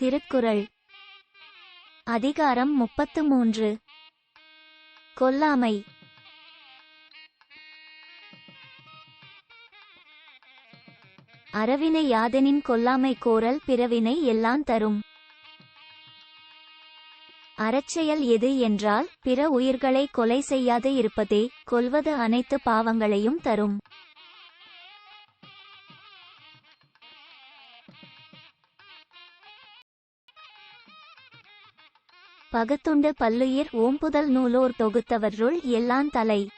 திருக்குறள். அதிகாரம் முப்பத்து மூன்று. கொல்லாமை. அறவினை யாதெனின் கொல்லாமை கோரல் பிறவினை எல்லாம் தரும். அறச்செயல் எது என்றால் பிற உயிர்களை கொலை செய்யாது இருப்பதே கொல்வது அனைத்து பாவங்களையும் தரும். பகத்துண்டு பல்லுயிர் ஓம்புதல் நூலோர் தொகுத்தவற்றுள் எல்லாம் தலை.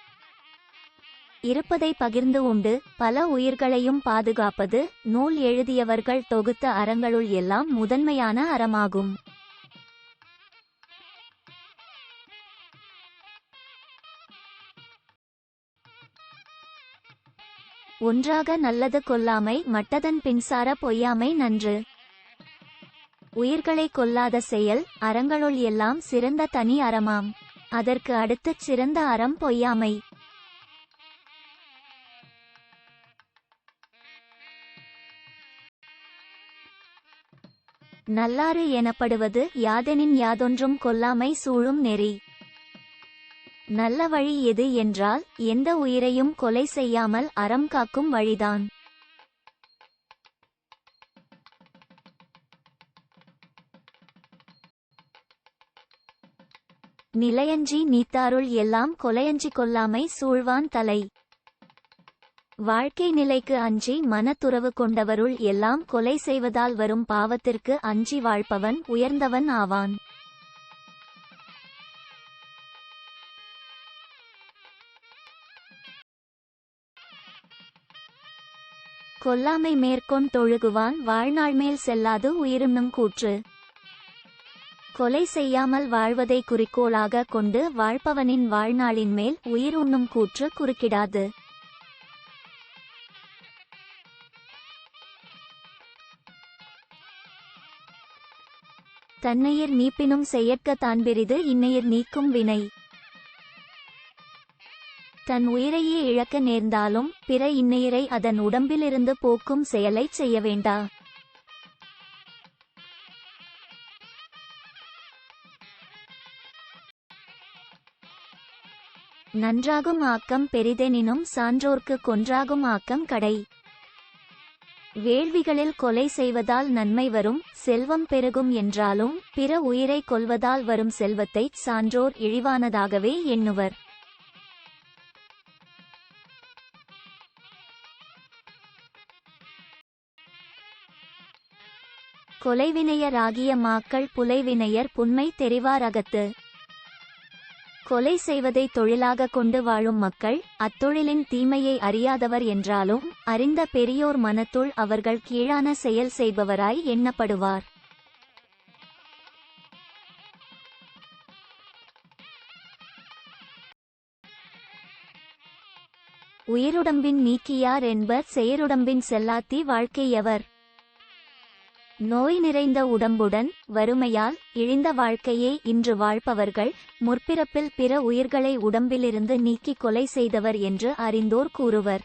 இருப்பதை பகிர்ந்து உண்டு பல உயிர்களையும் பாதுகாப்பது நூல் எழுதியவர்கள் தொகுத்த அறங்களுள் எல்லாம் முதன்மையான அறமாகும். ஒன்றாக நல்லது கொல்லாமை மட்டதன் பின்சார பொய்யாமை நன்று. உயிர்களை கொல்லாத செயல் அறங்களுள் எல்லாம் சிறந்த தனி அறமாம். அதற்கு அடுத்துச் சிறந்த அறம் பொய்யாமை. நல்லாறு எனப்படுவது யாதெனின் யாதொன்றும் கொல்லாமை சூழும் நெறி. நல்ல வழி எது என்றால் எந்த உயிரையும் கொலை செய்யாமல் அறம் காக்கும் வழிதான். நிலையஞ்சி நீத்தாருள் எல்லாம் கொலையஞ்சி கொல்லாமை சூழ்வான் தலை. வாழ்க்கை நிலைக்கு அஞ்சி மனத்துறவு கொண்டவருள் எல்லாம் கொலை செய்வதால் வரும் பாவத்திற்கு அஞ்சி வாழ்பவன் உயர்ந்தவன் ஆவான். கொல்லாமை மேற்கொண் தொழுகுவான் வாழ்நாள் மேல் செல்லாது உயிருண்ணும் கூற்று. கொலை செய்யாமல் வாழ்வதை குறிக்கோளாக கொண்டு வாழ்பவனின் வாழ்நாளின் மேல் உயிர் உண்ணும் கூற்று குறுக்கிடாது. தன்னையிர் நீப்பினும் செய்யற்க தான்பிரிது இன்னையர் நீக்கும் வினை. தன் உயிரையே இழக்க நேர்ந்தாலும் பிற இன்னையரை அதன் உடம்பிலிருந்து போக்கும் செயலைச் செய்ய வேண்டா. நன்றாகும் ஆக்கம் பெரிதெனினும் சான்றோர்க்கு கொன்றாகும் ஆக்கம் கடை. வேள்விகளில் கொலை செய்வதால் நன்மை வரும் செல்வம் பெருகும் என்றாலும் பிற உயிரை கொல்வதால் வரும் செல்வத்தைச் சான்றோர் இழிவானதாகவே எண்ணுவர். கொலைவினையராகிய மாக்கள் புலைவினையர் புன்மை தெரிவாரகத்து. கொலை செய்வதை தொழிலாக கொண்டு வாழும் மக்கள் அத்தொழிலின் தீமையை அறியாதவர் என்றாலும் அறிந்த பெரியோர் மனத்துள் அவர்கள் கீழான செயல் செய்பவராய் எண்ணப்படுவார். உயிருடம்பின் நீக்கியார் என்பர் செயருடம்பின் செல்லாத்தி வாழ்க்கையவர். நோய் நிறைந்த உடம்புடன் வறுமையால் இழிந்த வாழ்க்கையே இன்று வாழ்பவர்கள் முற்பிறப்பில் பிற உயிர்களை உடம்பிலிருந்து நீக்கி கொலை செய்தவர் என்று அறிந்தோர் கூறுவர்.